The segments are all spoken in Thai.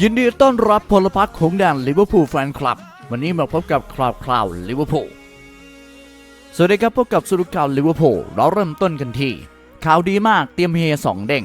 ยินดีต้อนรับพลพรรคของแดนลิเวอร์พูลแฟนคลับ วันนี้มาพบกับคราวคราวลิเวอร์พูลสวัสดีครับพบกับสรุปข่าวลิเวอร์พูลเราเริ่มต้นกันที่ข่าวดีมากเตรียมเฮสองเด้ง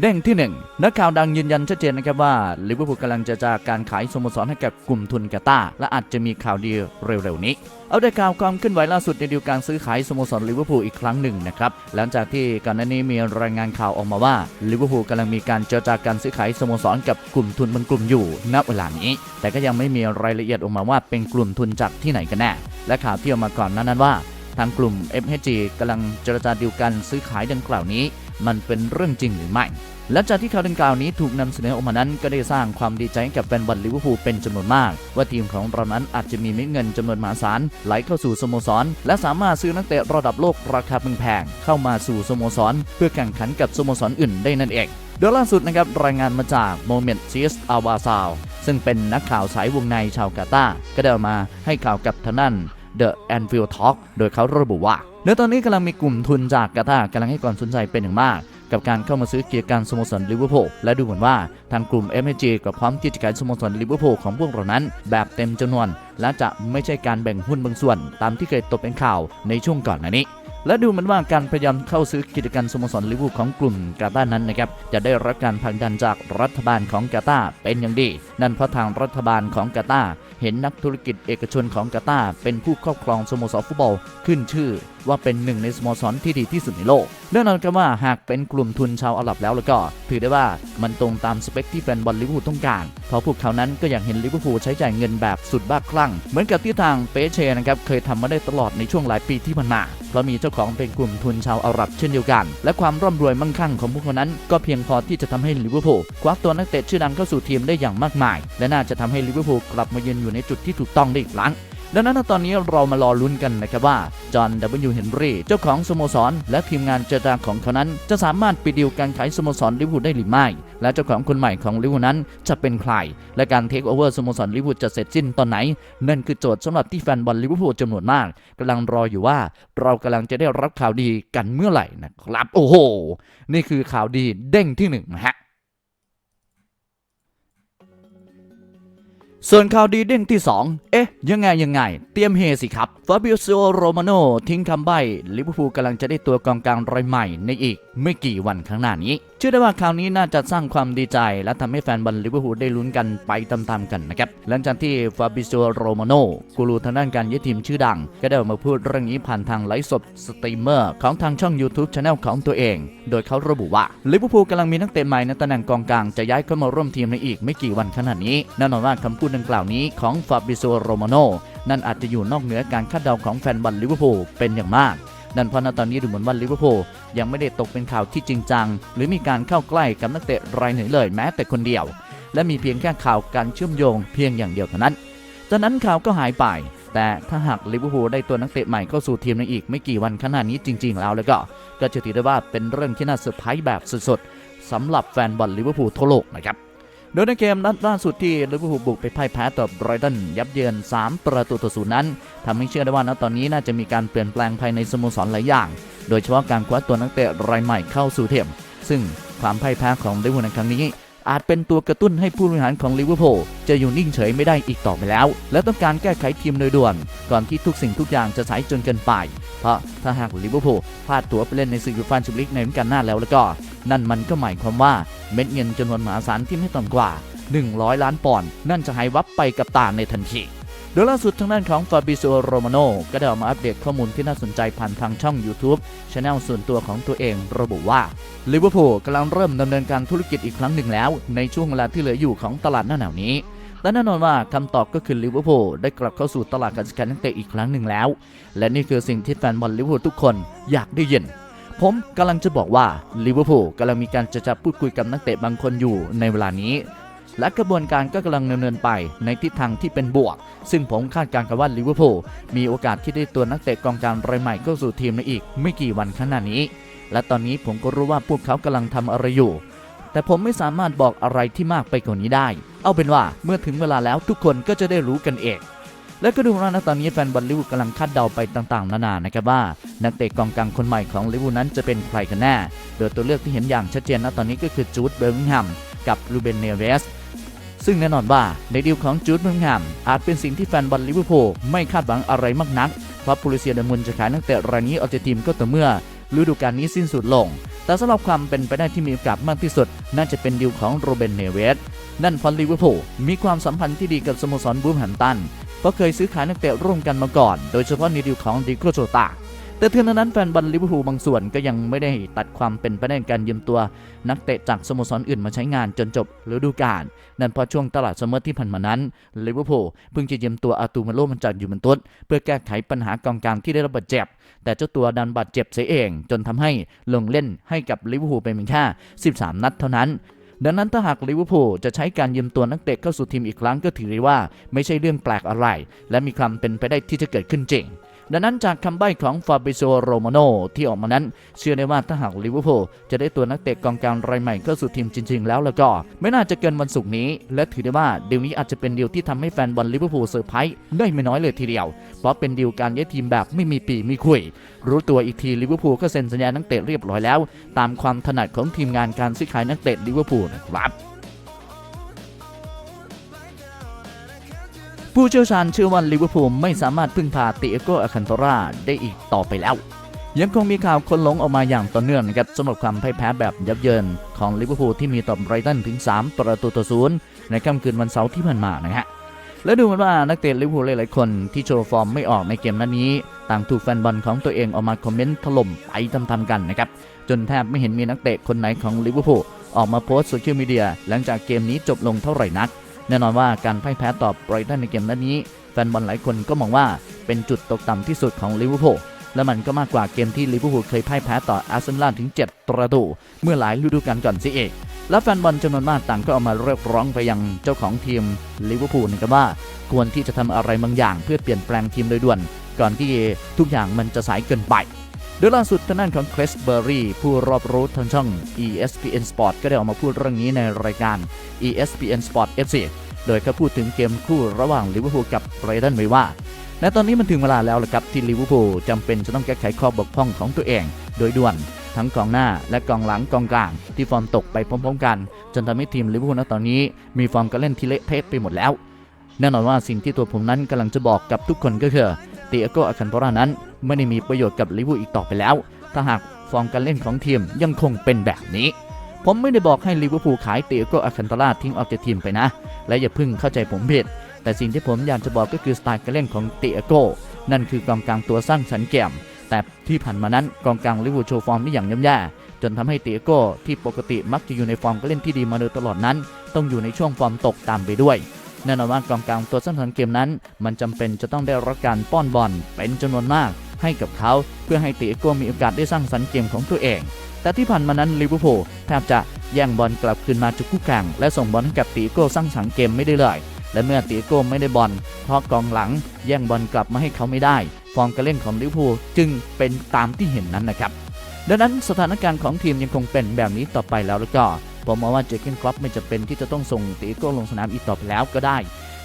เด้งที่หนึ่งนักข่าวดังยืนยันชัดเจนนะครับว่าลิเวอร์พูลกำลังจะจากการขายสโมสรให้กับกลุ่มทุนกาตาร์และอาจจะมีข่าวดีเร็วๆนี้ เอาได้ข่าวความเคลื่อนไหวล่าสุดในดีลการซื้อขายสโมสรลิเวอร์พูลอีกครั้งหนึ่งนะครับหลังจากที่ก่อนหน้านี้มีรายงานข่าวออกมาว่าลิเวอร์พูลกำลังมีการเจรจาการซื้อขายสโมสรกับกลุ่มทุนบางกลุ่มอยู่ณเวลานี้ แต่ก็ยังไม่มีรายละเอียดออกมาว่าเป็นกลุ่มทุนจากที่ไหนกันแน่และข่าวที่ออกมาก่อนนานั้นว่า ทางกลุ่ม FHG กำลังเจรจาดีลการซื้อขายดังกล่าวนี้ มันเป็นเรื่องจริงหรือไม่และจากที่ข่าวดังกล่าวนี้ถูกนำเสนอออกมานั้นก็ได้สร้างความดีใจให้กับแฟนบอลลิเวอร์พูลเป็นจำนวนมาก ว่าทีมของเรานั้นอาจจะมีเม็ดเงินจำนวนมหาศาลไหลเข้าสู่สโมสร และสามารถซื้อนักเตะระดับโลกราคาแพงๆเข้ามาสู่สโมสร เพื่อแข่งขันกับสโมสรอื่นได้นั่นเองโดยล่าสุดนะครับรายงานมาจากโมเมนต์ซีสอาวาซาวซึ่งเป็นนักข่าวสายวงในชาวกาตาร์ก็ได้มาให้ข่าวกับทางด้น The Anfield Talk โดยเขาระบุว่า ในตอนนี้กำลังมีกลุ่มทุนจากกาตาร์กำลังให้ความสนใจเป็นอย่างมาก กับการเข้ามาซื้อเกียร์การสโมสรลิเวอร์พูลและดูเหมือนว่าทางกลุ่ม m อ g ก็พร้อมที่จะขายสโมสรลิเวอร์พูลของพวกเรานั้น แบบเต็มจำนวน และจะไม่ใช่การแบ่งหุ้นบางส่วน ตามที่เคยตกเป็นข่าวในช่วงก่อนหน้านี้และดูเหมือนว่าการพยายามเข้าซื้อกิจการสโมสรลิเวอร์พูลของกลุ่มกาตาร์นั้นนะครับจะได้รับการผลักดันจากรัฐบาลของกาตาร์เป็นอย่างดี นั่นเพราะทางรัฐบาลของกาตาร์เห็นนักธุรกิจเอกชนของกาตาเป็นผู้ครอบครองสโมสรฟุตบอล ขึ้นชื่อว่าเป็นหนึ่งในสโมสรที่ดีที่สุดในโลกแน่นอนกันว่าหากเป็นกลุ่มทุนชาวอาหรับแล้วแล้วก็ ถือได้ว่ามันตรงตามสเปคที่แฟนบอลลิเวอร์พูลต้องการ เพราะพวกเขานั้นก็อยากเห็นลิเวอร์พูลใช้จ่ายเงินแบบสุดบ้าคลั่ง เหมือนกับที่ทางเปเชนะครับเคยทำมาได้ตลอดในช่วงหลายปีที่ผ่านมา เพราะมีเจ้าของเป็นกลุ่มทุนชาวอาหรับเช่นเดียวกัน และความร่ำรวยมั่งคั่งของพวกเขานั้น ก็เพียงพอที่จะทำให้ลิเวอร์พูลคว้าตัวนักเตะชื่อดังเข้าสู่ทีมได้อย่างมากมาย และน่าจะทำให้ลิเวอร์พูลกลับมายืนอยู่ในจุดที่ถูกต้องได้อีกครั้งดังนั้นตอนนี้เรามารอลุ้นกันนะครับว่า จอห์น W. เฮนรี่เจ้าของสโมสร และทีมงานเจรจาของเขานั้น จะสามารถปิดดีลการขายสโมสรลิเวอร์พูลได้หรือไม่ และเจ้าของคนใหม่ของลิเวอร์พูลนั้นจะเป็นใคร และการเทคโอเวอร์สโมสรลิเวอร์พูลจะเสร็จสิ้นตอนไหน นั่นคือโจทย์สำหรับที่แฟนบอลลิเวอร์พูลจำนวนมากกำลังรออยู่ว่า เรากำลังจะได้รับข่าวดีกันเมื่อไหร่นะครับ โอ้โห นี่คือข่าวดีเด้งที่หนึ่งนะฮะ ส่วนข่าวดีเด้งที่ 2 เอ๊ะ ยังไงยังไง เตรียมเฮสิครับ ฟาบิโอโซโรมาโนทิ้งคำใบ้ลิเวอร์พูลกำลังจะได้ตัวกองกลางรายใหม่ในอีกไม่กี่วันข้างหน้านี้ ชื่อได้ว่าข่าวนี้น่าจะสร้างความดีใจ และทำให้แฟนบอลลิเวอร์พูลได้ลุ้นกันไปตามๆกันนะครับหลังจากที่ฟาบิโซโรมาโนกูรูทางด้านการยึดทีมชื่อดัง ก็ได้ออกมาพูดเรื่องนี้ผ่านทางไลฟ์สดสตรีมเมอร์ของทางช่อง YouTube Channel ของตัวเอง โดยเขาระบุว่าลิเวอร์พูลกำลังมีนักเตะใหม่ในตำแหน่งกองกลางจะย้ายเข้ามาร่วมทีมในอีกไม่กี่วันขนาดนี้แน่นอนว่าคำพูดดังกล่าวนี้ของฟาบิโซโรมาโนนั่นอาจจะอยู่นอกเหนือการคาดเดาของแฟนบอลลิเวอร์พูลเป็นอย่างมาก นั่นเพราะณตอนนี้ดูเหมือนว่าลิเวอร์พูลยังไม่ได้ตกเป็นข่าวที่จริงจัง หรือมีการเข้าใกล้กับนักเตะรายไหนเลยแม้แต่คนเดียว และมีเพียงแค่ข่าวการเชื่อมโยงเพียงอย่างเดียวเท่านั้นจากนั้นข่าวก็หายไป แต่ถ้าหากลิเวอร์พูลได้ตัวนักเตะใหม่เข้าสู่ทีมในอีกไม่กี่วันข้างหน้านี้จริง ๆ แล้วแล้วก็ ก็จะถือได้ว่าเป็นเรื่องที่น่าเซอร์ไพรส์แบบสุดๆสำหรับแฟนบอลลิเวอร์พูลทั่วโลกนะครับ โดยในเกมนัดล่าสุดที่ลิเวอร์พูลบุกไปพ่ายแพ้ต่อไบรตันยับเยิน 3 ประตูต่อศูนย์นั้นทำให้เชื่อได้ว่าณตอนนี้น่าจะมีการเปลี่ยนแปลงภายในสโมสรหลายอย่าง โดยเฉพาะการคว้าตัวนักเตะรายใหม่เข้าสู่ทีมซึ่งความพ่ายแพ้ของลิเวอร์พูลในครั้งนี้ อาจเป็นตัวกระตุ้นให้ผู้บริหารของลิเวอร์พูลจะอยู่นิ่งเฉยไม่ได้อีกต่อไปแล้ว และต้องการแก้ไขทีมโดยด่วน ก่อนที่ทุกสิ่งทุกอย่างจะสายจนเกินไป ราะถ้าหากลิเวอร์พูลพลาดตั๋วไปเล่นในศึกยูฟ่าแชมเปี้ยนลีกในฤดูกาลหน้าแล้วแล้วก็ นั่นมันก็หมายความว่าเม็ดเงินจำนวนมหาศาลที่ไม่ต่ำกว่า 100 ล้านปอนด์นั่นจะหายวับไปกับตาในทันทีโดยล่าสุดทางด้านของฟาบิโซโรมาโนก็ได้ออกมาอัปเดตข้อมูลที่น่าสนใจผ่านทางช่อง YouTube c h anel ส่วนตัวของตัวเองระบุว่าลิเวอร์พูลกำลังเริ่มดำเนินการธุรกิจอีกครั้งหนึ่งแล้ว ในช่วงเวลาที่เหลืออยู่ของตลาดหน้าหนาวนี้ และแน่นอนว่าคำตอบก็คือลิเวอร์พูลได้กลับเข้าสู่ตลาดการซื้อขายนักเตะอีกครั้งหนึ่งแล้ว และนี่คือสิ่งที่แฟนบอลลิเวอร์พูลทุกคนอยากได้ยินผมกำลังจะบอกว่าลิเวอร์พูลกำลังมีการจะจะพูดคุยกับนักเตะบางคนอยู่ในเวลานี้ และกระบวนการก็กำลังดำเนินไปในทิศทางที่เป็นบวก ซึ่งผมคาดการณ์กันว่าลิเวอร์พูลมีโอกาสที่ได้ตัวนักเตะกองกลางรายใหม่เข้าสู่ทีมในอีก ไม่กี่วันข้างหน้านี้ และตอนนี้ผมก็รู้ว่าพวกเขากำลังทำอะไรอยู่ แต่ผมไม่สามารถบอกอะไรที่มากไปกว่านี้ได้ เอาเป็นว่าเมื่อถึงเวลาแล้วทุกคนก็จะได้รู้กันเอง และก็ดูแล้วนะตอนนี้แฟนบอลลิเวอร์กำลังคาดเดาไปต่างๆ นานานะครับว่า นักเตะกองกลางคนใหม่ของลิเวอร์นั้นจะเป็นใครกันแน่ โดยตัวเลือกที่เห็นอย่างชัดเจนนะตอนนี้ก็คือจูดเบลลิงแฮมกับลูเบนเนเรสซึ่งแน่นอนว่าในดีลของจูดเมืองงามอาจเป็นสิ่งที่แฟนบอลลิเวอร์พูลไม่คาดหวังอะไรมากนักเพราะปูลิเซียดอรมุนจะขายนักเตะรายนี้ออกจากทีมก็ต่อเมื่อฤดูกาลนี้สิ้นสุดลง แต่สำหรับความเป็นไปได้ที่มีโอกาสมากที่สุด น่าจะเป็นดีลของโรเบนเนเวสนั่นเพราะลิเวอร์พูลมีความสัมพันธ์ที่ดีกับสโมสรบูมแฮมตันเพราะเคยซื้อขายนักเตะร่วมกันมาก่อน โดยเฉพาะในดีลของดิโกโจตา แต่ถึงนั้นแฟนบอลลิเวอร์พูลบางส่วนก็ยังไม่ได้ตัดความเป็นไปได้การยืมตัว นักเตะจากสโมสรอื่นมาใช้งานจนจบฤดูกาลนั่นเพราะช่วงตลาดซัมเมอร์ที่ผ่านมานั้นลิเวอร์พูลเพิ่งจะยืมตัวอาตูมาโลมันจากยูเวนตุสเพื่อแก้ไขปัญหากองกลางที่ได้รับบาดเจ็บ แต่เจ้าตัวดันบาดเจ็บเสียเอง จนทำให้ลงเล่นให้กับลิเวอร์พูลไปเพียงแค่13 นัดเท่านั้นดังนั้นถ้าหากลิเวอร์พูลจะใช้การยืมตัวนักเตะเข้าสู่ทีมอีกครั้งก็ถือได้ว่า ไม่ใช่เรื่องแปลกอะไร และมีความเป็นไปได้ที่จะเกิดขึ้นจริง ดังนั้นจากคำใบ้ของฟาบิโซโรมาโนที่ออกมานั้น เชื่อได้ว่าถ้าหากลิเวอร์พูลจะได้ตัวนักเตะกองกลางรายใหม่เข้าสู่ทีมจริง ๆ แล้วแล้วก็ ไม่น่าจะเกินวันศุกร์นี้ และถือได้ว่าเดีลนี้อาจจะเป็นดีลที่ทำให้แฟนบอลลิเวอร์พูลเซอร์ไพรส์ได้ไม่น้อยเลยทีเดียว เพราะเป็นดีลการย้ายทีมแบบไม่มีปีมีคุย รู้ตัวอีกทีลิเวอร์พูลก็เซ็นสัญญานักเตะเรียบร้อยแล้ว ตามความถนัดของทีมงานการซื้อขายนักเตะลิเวอร์พูลนะครับ ผู้เชี่ยวชาญเชื่อว่าลิเวอร์พูลไม่สามารถพึ่งพาติเอโกอาคันโตราได้อีกต่อไปแล้ว ยังคงมีข่าวคนหลงออกมาอย่างต่อเนื่องนะครับสำหรับความพ่ายแพ้แบบยับเยินของลิเวอร์พูลที่มีต่อไบรตันถึง 3 ประตูต่อศูนย์ในค่ำคืนวันเสาร์ที่ผ่านมานะฮะและดูเหมือนว่านักเตะลิเวอร์พูลหลายๆคนที่โชว์ฟอร์มไม่ออกในเกมนัดนี้ ต่างถูกแฟนบอลของตัวเองออกมาคอมเมนต์ถล่มไปทำๆกันนะครับจนแทบไม่เห็นมีนักเตะคนไหนของลิเวอร์พูลออกมาโพสต์โซเชียลมีเดียหลังจากเกมนี้จบลงเท่าไหร่นัก แน่นอนว่าการพ่ายแพ้ต่อไบรตันในเกมนัดนี้ แฟนบอลหลายคนก็มองว่าเป็นจุดตกต่ำที่สุดของลิเวอร์พูลและมันก็มากกว่าเกมที่ลิเวอร์พูลเคยพ่ายแพ้ต่ออาร์เซนอลถึง 7 ประตู เมื่อหลายฤดูกาลก่อนสิเอกและแฟนบอลจำนวนมากต่างก็เอามาเรียกร้องไปยังเจ้าของทีมลิเวอร์พูลนะครับว่า ควรที่จะทำอะไรบางอย่างเพื่อเปลี่ยนแปลงทีมโดยด่วน ก่อนที่ทุกอย่างมันจะสายเกินไป โดยล่าสุดทางด้านของเครสเบอร์รี่ผู้รอบรู้ทางช่อง ESPN Sport ก็ได้ออกมาพูดเรื่องนี้ในรายการ ESPN Sport FC โดยเขาพูดถึงเกมคู่ระหว่างลิเวอร์พูลกับไรตันไว้ว่าณตอนนี้มันถึงเวลาแล้วละครับที่ลิเวอร์พูลจำเป็นจะต้องแก้ไขข้อบกพร่องของตัวเอง โดยด่วนทั้งกองหน้าและกองหลังกองกลาง ที่ฟอร์มตกไปพร้อมๆ กัน จนทำให้ทีมลิเวอร์พูลณตอนนี้มีฟอร์มการเล่นที่เละเทะไปหมดแล้ว แน่นอนว่าสิ่งที่ตัวผมนั้นกำลังจะบอกกับทุกคนก็คือเตียโกอาคันโตรานั้น ไม่ได้มีประโยชน์กับลิเวอร์พูลอีกต่อไปแล้ว ถ้าหากฟอร์มการเล่นของทีมยังคงเป็นแบบนี้ ผมไม่ได้บอกให้ลิเวอร์พูลขายเตียโกอาคันโตราทิ้งออกจากทีมไปนะ และอย่าพิ่งเข้าใจผมผิด แต่สิ่งที่ผมอยากจะบอกก็คือสไตล์การเล่นของเตียโกนั่นคือกองกลางตัวสร้างสรรค์แกมแต่ที่ผ่านมานั้นกองกลางลิเวอร์พูลโชว์ฟอร์มได้อย่างย่ำแย่จนทำให้เตียโกที่ปกติมักจะอยู่ในฟอร์มการเล่นที่ดีมาโดยตลอดนั้น ต้องอยู่ในช่วงฟอร์มตกตามไปด้วยแน่นอนว่ากองกลางตัวสร้างสรรค์เกมนั้น มันจำเป็นจะต้องได้รับการป้อนบอลเป็นจำนวนมาก ให้กับเขา เพื่อให้เตียโกมีโอกาสได้สร้างสรรค์เกมของตัวเอง แต่ที่ผ่านมานั้นลิเวอร์พูลแทบจะแย่งบอลกลับคืนมาจากคู่แข่ง และส่งบอลให้กับตีโก้สร้างสรรค์เกมไม่ได้เลยและเมื่อตีโก้ไม่ได้บอลเพราะกองหลังแย่งบอลกลับมาให้เขาไม่ได้ ฟอร์มการเล่นของลิเวอร์พูลจึงเป็นตามที่เห็นนั้นนะครับ ดังนั้นสถานการณ์ของทีมยังคงเป็นแบบนี้ต่อไปแล้วแล้วก็ผมมองว่าเจอร์เกนครอปไม่จะเป็นที่จะต้องส่งตีโก้ลงสนามอีกต่อไปแล้วก็ได้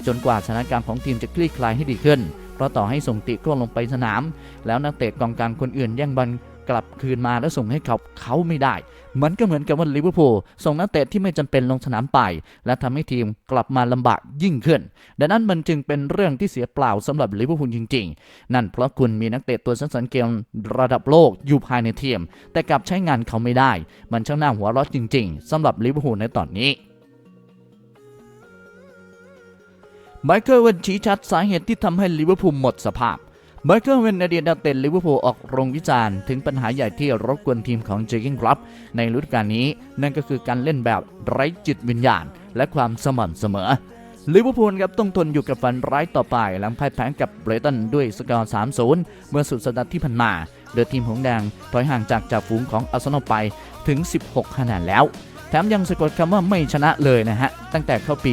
จนกว่าสถานการณ์ของทีมจะคลี่คลายให้ดีขึ้น ราะต่อให้ส่งติโก้ลงไปสนาม แล้วนักเตะกองกลางคนอื่นแย่งบอลกลับคืนมาแล้วส่งให้เขาเขาไม่ได้ มันก็เหมือนกับว่าลิเวอร์พูลส่งนักเตะที่ไม่จำเป็นลงสนามไป และทำให้ทีมกลับมาลำบากยิ่งขึ้น ดังนั้นมันจึงเป็นเรื่องที่เสียเปล่าสำหรับลิเวอร์พูลจริง ๆ นั่นเพราะคุณมีนักเตะตัวสังสรเกมระดับโลกอยู่ภายในทีม แต่กลับใช้งานเขาไม่ได้ มันช่างน่าหัวเร้อนจริง ๆสำหรับลิเวอร์พูลในตอนนี้ ไมเคิลเวนชี้ชัดสาเหตุที่ทำให้ลิเวอร์พูลหมดสภาพไมเคิลเวนอดีตนักเตะลิเวอร์พูลออกโรงวิจารณ์ถึงปัญหาใหญ่ที่รบกวนทีมของเจอร์เกนคลับในฤดูกาลนี้ นั่นก็คือการเล่นแบบไร้จิตวิญญาณ และความสม่ำเสมอลิเวอร์พูลครับต้องทนอยู่กับฝันร้ายต่อไป หลังพ่ายแพ้กับเบรตันด้วยสกอร์ 3-0 เมื่อสุดสัปดาห์ที่ผ่านมาโดยทีมหงส์แดงถอยห่างจากจ่าฝูงของอาร์เซนอลไปถึง 16 คะแนนแล้ว แถมยังสะกดคำว่าไม่ชนะเลยนะฮะ ตั้งแต่เข้าปี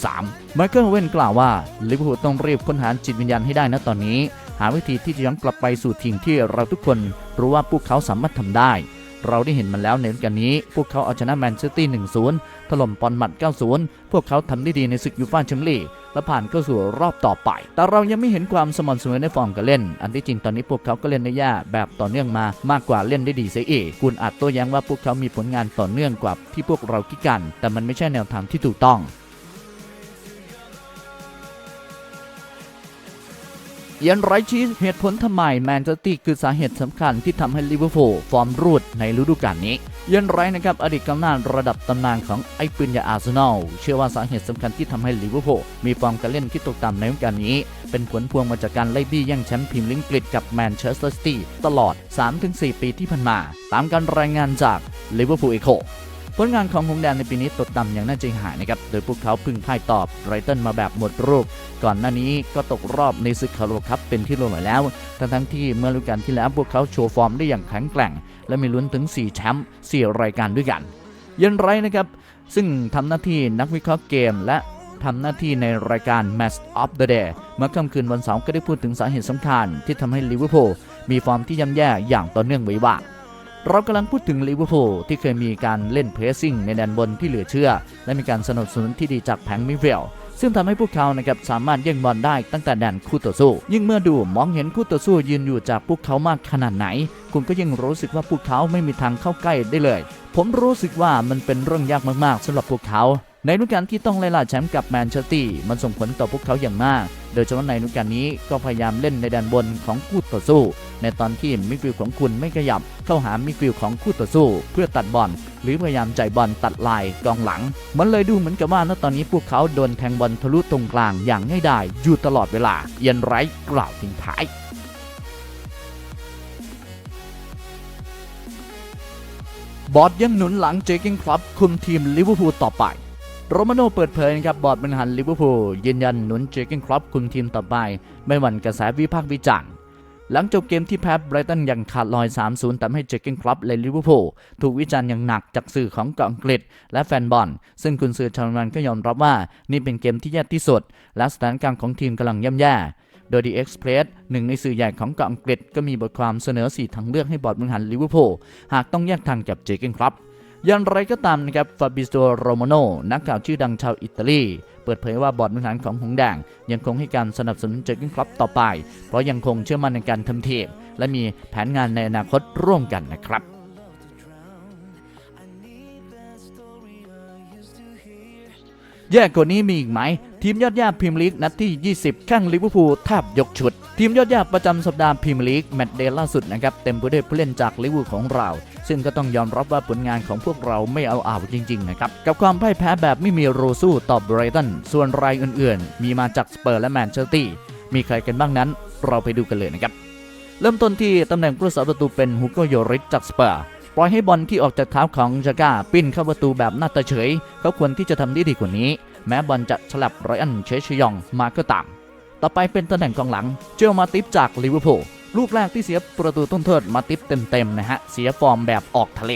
2023 ไมเคิลเวนกล่าวว่าลิเวอร์พูลต้องรีบค้นหาจิตวิญญาณให้ได้นะตอนนี้ หาวิธีที่จะย้อนกลับไปสู่ทีมที่เราทุกคนรู้ว่าพวกเขาสามารถทำได้ เราได้เห็นมันแล้วในฤดูกาลนี้ พวกเขาเอาชนะแมนเชสเตอร์1-0 ถล่มปอนมัด 9-0 พวกเขาทำได้ดีในศึกยูฟ่าแชมเปี้ยนลีก และผ่านเข้าสู่รอบต่อไป แต่เรายังไม่เห็นความสม่ำเสมอในฟอร์มการเล่น อันที่จริงตอนนี้พวกเขาก็เล่นได้แย่แบบต่อเนื่องมามากกว่าเล่นได้ดีเสียอีกคุณอาจโต้แย้งว่าพวกเขามีผลงานต่อเนื่องกว่าที่พวกเราคิดกัน แต่มันไม่ใช่แนวทางที่ถูกต้อง เอียนไรชีสเหตุผลทำไมแมนเชสเตอร์คือสาเหตุสำคัญที่ทำให้ลิเวอร์พูลฟอร์มรูดในฤดูกาลนี้เอียนไรนะครับอดีตกองหน้าระดับตำนานของไอ้ปืนยาอาร์เซนอลเชื่อว่าสาเหตุสำคัญที่ทำให้ลิเวอร์พูลมีฟอร์มการเล่นที่ตกต่ำในฤดูกาลนี้ เป็นผลพวงมาจากการไล่บี้แย่งแชมป์พรีเมียร์ลีกอังกฤษกับแมนเชสเตอร์ซิตี้ตลอด 3-4 ปีที่ผ่านมา ตามการรายงานจากลิเวอร์พูลเอโค ผลงานของหงแดงในปีนี้ตกต่ำอย่างน่าใจหายนะครับ โดยพวกเขาพึ่งพ่ายตอบไรตันมาแบบหมดรูป ก่อนหน้านี้ก็ตกรอบในศึกคาร์โลคัพเป็นที่รู้หมดแล้ว ทั้งทั้งที่เมื่อฤดูกาลที่แล้วพวกเขาโชว์ฟอร์มได้อย่างแข็งแกร่ง และมีลุ้นถึง 4 แชมป์4รายการด้วยกันเยันไรนะครับ ซึ่งทำหน้าที่นักวิเคราะห์เกมและทำหน้าที่ในรายการ Match of the Day เมื่อค่ำคืนวันเสาร์ก็ได้พูดถึงสาเหตุสำคัญที่ทำให้ลิเวอร์พูลมีฟอร์มที่ย่ำแย่อย่างต่อเนื่องไว้ว่า เรากำลังพูดถึงลิเวอร์พูลที่เคยมีการเล่นเพรสซิ่งในแดนบนที่เหลือเชื่อ และมีการสนับสนุนที่ดีจากแผงมิเวลซึ่งทำให้พวกเขานะครับสามารถแย่งบอลได้ตั้งแต่แดนคู่ต่อสู้ ยิ่งเมื่อดูมองเห็นคู่ต่อสู้ยืนอยู่จากพวกเขามากขนาดไหน คุณก็ยังรู้สึกว่าพวกเขาไม่มีทางเข้าใกล้ได้เลย ผมรู้สึกว่ามันเป็นเรื่องยากมากๆสำหรับพวกเขา ในฤดูกาลที่ต้องไล่ล่าแชมป์กับแมนเชสเตอร์มันส่งผลต่อพวกเขาอย่างมาก โดยเฉพาะในฤดูกาลนี้ก็พยายามเล่นในแดนบนของคู่ต่อสู้ ในตอนที่มิดฟิลด์ของคุณไม่ขยับ เข้าหามิดฟิลด์ของคู่ต่อสู้ เพื่อตัดบอลหรือพยายามจ่ายบอลตัดลายกองหลัง มันเลยดูเหมือนกับว่าณตอนนี้พวกเขาโดนแทงบอลทะลุตรงกลางอย่างง่ายดายอยู่ตลอดเวลาเอียนไรท์กล่าวทิ้งท้ายบอร์ดยังหนุนหลังเจคิงคลับคุมทีมลิเวอร์พูลต่อไป โรมาโน่เปิดเผยนะครับบอร์ดบริหารลิเวอร์พูลยืนยันหนุนเจคิงคลับคุมทีมต่อไป ไม่หวั่นกระแสวิพากษ์วิจารณ์หลังจบเกมที่แพ้ไบรตันอย่างขาดลอย 3-0ทำให้เจคิงคลับและลิเวอร์พูลถูกวิจารณ์อย่างหนักจากสื่อของเกาะอังกฤษและแฟนบอล ซึ่งคุณสื่อชาวมันก็ยอมรับว่า นี่เป็นเกมที่แย่ที่สุด และสถานการณ์ของทีมกำลังย่ำแย่โดย The Express หนึ่งในสื่อใหญ่ของเกาะอังกฤษก็มีบทความเสนอ 4 ทางเลือกให้บอร์ดบริหารลิเวอร์พูลหากต้องแยกทางกับเจคิงคลับ อย่างไรก็ตามนะครับฟาบิโซโรโมโนนักข่าวชื่อดังชาวอิตาลี เปิดเผยว่าบอร์ดบริหารของหงแดง ยังคงให้การสนับสนุนเจอร์กินคลับต่อไป เพราะยังคงเชื่อมั่นในการทำทีมและมีแผนงานในอนาคตร่วมกันนะครับแย่กว่านี้มีอีกไหม ทีมยอดเยี่ยมพรีมลีกนัดที่ 20แข่งลิเวอร์พูลแทบยกชุด ทีมยอดเยี่ยมประจำสัปดาห์พรีมลีกแมตช์เดย์ล่าสุดนะครับ เต็มไปด้วยผู้เล่นจากลิเวอร์พูลของเรา ซึ่งก็ต้องยอมรับว่าผลงานของพวกเราไม่เอาอ่าวจริงๆนะครับ กับความพ่ายแพ้แบบไม่มีโรสู้ต่อไบรตัน ส่วนรายอื่นๆ มีมาจากสเปอร์และแมนเชสเตอร์มีใครกันบ้างนั้น เราไปดูกันเลยนะครับ เริ่มต้นที่ตำแหน่งผู้รักษาประตูเป็นฮุโกโยริสจากสเปอร์ปล่อยให้บอลที่ออกจากเท้าของจาก้าปิ้นเข้าประตูแบบหน้าตาเฉย เขาควรที่จะทำได้ดีกว่านี้ แม้บอลจะฉลับไรอันเชชยองมาก็ตาม ต่อไปเป็นตำแหน่งกองหลัง เจลมาติฟจากลิเวอร์พูล ลูกแรกที่เสียประตูต้นเทิดมาติฟเต็มๆนะฮะ เสียฟอร์มแบบออกทะเล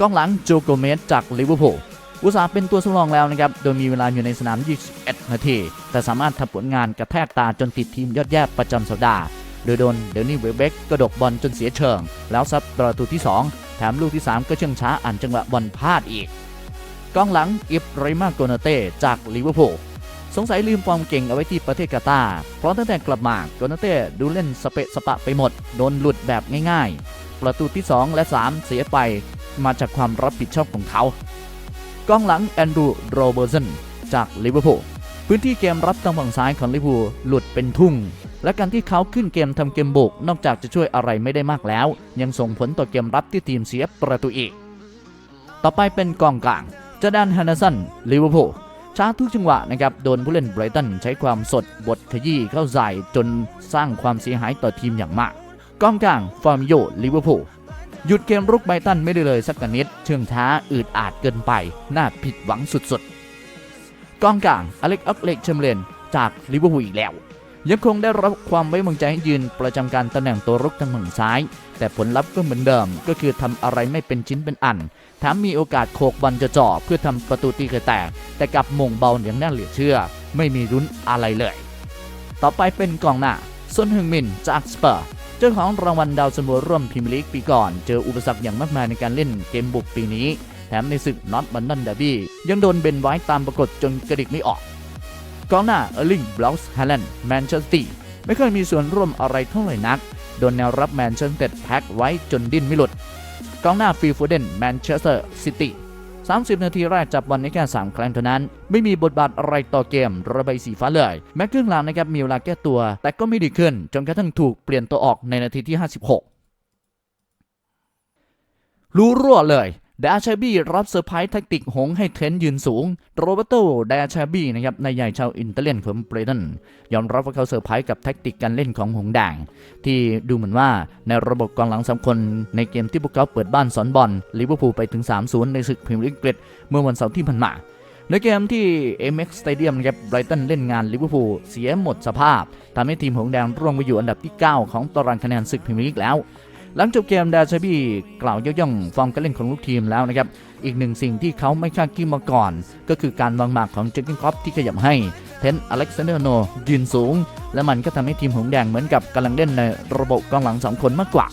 กองหลังโจโกเมสจากลิเวอร์พูลอุตสาห์เป็นตัวสำรองแล้วนะครับ โดยมีเวลาอยู่ในสนาม 21 นาที แต่สามารถทำผลงานกระแทกตาจนติดทีมยอดแย่ประจำสัปดาห์โดยโดนเดลนี่เวเบกกระดกบอลจนเสียเชิง แล้วซัดประตูที่ 2 แถมลูกที่ 3 ก็เชื่องช้าอ่านจังหวะบอลพลาดอีกกองหลังอิบริมาโกนาเต้จากลิเวอร์พูล สงสัยลืมฟอร์มเก่งเอาไว้ที่ประเทศกาตาร์เพราะตั้งแต่กลับมาโกนาเต้ดูเล่นสเปะสปะไปหมด โดนหลุดแบบง่ายๆ ประตูที่ 2 และ 3 เสียไปมาจากความรับผิดชอบของเขากองหลังแอนดรูโรเบอร์สันจากลิเวอร์พูลพื้นที่เกมรับทางฝั่งซ้ายของลิเวอร์พูลหลุดเป็นทุ่ง และการที่เขาขึ้นเกมทำเกมบุกนอกจากจะช่วยอะไรไม่ได้มากแล้ว ยังส่งผลต่อเกมรับที่ทีมเสียประตูอีก ต่อไปเป็นกองกลางจดานฮันเดอร์สันลิเวอร์พูล ช้าทุกจังหวะนะครับ โดนผู้เล่นไบรตันใช้ความสดบทขยี้เข้าใส่จนสร้างความเสียหายต่อทีมอย่างมากกองกลางฟาร์มโยลิเวอร์พูลหยุดเกมรุกไบรตันไม่ได้เลยสักนิด เชื่องช้าอืดอาดเกินไป น่าผิดหวังสุดๆกองกลางอเล็กอักเล็กเชมเลนจากลิเวอร์พูลอีกแล้ว ยังคงได้รับความไว้วางใจให้ยืนประจำการตำแหน่งตัวรุกทางฝั่งซ้าย แต่ผลลัพธ์ก็เหมือนเดิมก็คือทำอะไรไม่เป็นชิ้นเป็นอัน แถมมีโอกาสโขกบอลจะจ่อเพื่อทำประตูตีไข่แตก แต่กลับมงเบาอย่างน่าเหลือเชื่อ ไม่มีรุ้นอะไรเลย ต่อไปเป็นกองหน้าซนฮึงมินจากสเปอร์เจ้าของรางวัลดาวซันโวร่วมพรีเมียร์ลีกปีก่อน เจออุปสรรคอย่างมากมายในการเล่นเกมบุกปีนี้ แถมในศึกน็อตบันดันเดอร์บี้ยังโดนเบนไว้ตามปรากฏจนกระดิกไม่ออกกองหน้าเออร์ลิงบลาวส์ฮาแลนด์แมนเชสเตอร์ไม่เคยมีส่วนร่วมอะไรเท่าไหร่นัก โดนแนวรับแมนเชสเตอร์แพ็กไว้จนดิ้นไม่หลุด กองหน้าฟิลฟูเดนแมนเชสเตอร์ซิตี้30 นาทีแรกจับบอลในแค่ 3 ครั้งเท่านั้น ไม่มีบทบาทอะไรต่อเกมระบายสีฟ้าเลย แม้ครึ่งหลังนะครับมีเวลาแก้ตัว แต่ก็ไม่ดีขึ้น จนกระทั่งถูกเปลี่ยนตัวออกในนาทีที่ 56 รู้รั่วเลย ดาชาบีรับเซอร์ไพรส์แทคติกหงให้เทรนยืนสูง โรเบโตดาชาบีนะครับนายใหญ่ชาวอินเตอร์เลียนของเบรตันยอมรับว่าเขาเซอร์ไพรส์กับแทคติกการเล่นของหงแดงที่ดูเหมือนว่าในระบบกองหลังสามคนในเกมที่พวกเขาเปิดบ้านสอนบอลลิเวอร์พูลไปถึง 3-0 ในศึกพรีเมียร์ลีกฤษเมื่อวันเสาร์ที่ผ่านมาในเกมที่ Amex Stadium นะครับไบรตันเล่นงานลิเวอร์พูลเสียหมดสภาพทำให้ทีมหงแดงร่วงไปอยู่อันดับที่ 9 ของตารางคะแนนศึกพรีเมียร์ลีกแล้ว หลังจบเกมดาชบีกล่าวยกย่องฟอร์มการเล่นของลูกทีมแล้วนะครับ อีกหนึ่งสิ่งที่เขาไม่คาดคิดมาก่อน ก็คือการวางหมากของเจอร์เกนคอปที่ขยับให้ เทนอเล็กซานเดอร์โนยืนสูง และมันก็ทำให้ทีมหงแดงเหมือนกับกำลังเล่นในระบบกองหลังสองคนมากกว่า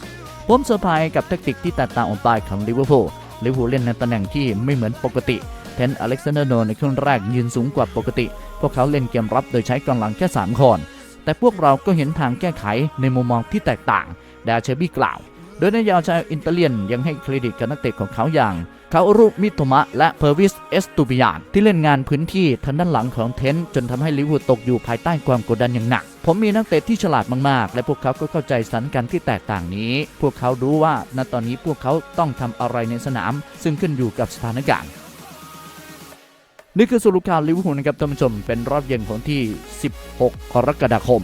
ผมเซอร์ไพรส์กับแทคติกที่แตกต่างออกไปของลิเวอร์พูลลิเวอร์พูลเล่นในตำแหน่งที่ไม่เหมือนปกติเทนอเล็กซานเดอร์โนในครึ่งแรกยืนสูงกว่าปกติ พวกเขาเล่นเกมรับโดยใช้กองหลังแค่3คนแต่พวกเราก็เห็นทางแก้ไขในมุมมองที่แตกต่าง ดาเชบี้กล่าว โดยนายยาวชาวอินเตอร์เลียนยังให้เครดิตกับนักเตะของเขาอย่างคารุมิโตมะและเพอร์วิสเอสตูปิยานที่เล่นงานพื้นที่ทางด้านหลังของเทนจนทำให้ลิเวอร์พูลตกอยู่ภายใต้ความกดดันอย่างหนัก ผมมีนักเตะที่ฉลาดมากๆ และพวกเขาก็เข้าใจสถานการณ์ที่แตกต่างนี้ พวกเขารู้ว่าณตอนนี้พวกเขาต้องทำอะไรในสนาม ซึ่งขึ้นอยู่กับสถานการณ์นี่คือสรุปข่าวลิเวอร์พูลนะครับท่านผู้ชมเป็นรอบเย็นของที่ 16 กรกฎาคม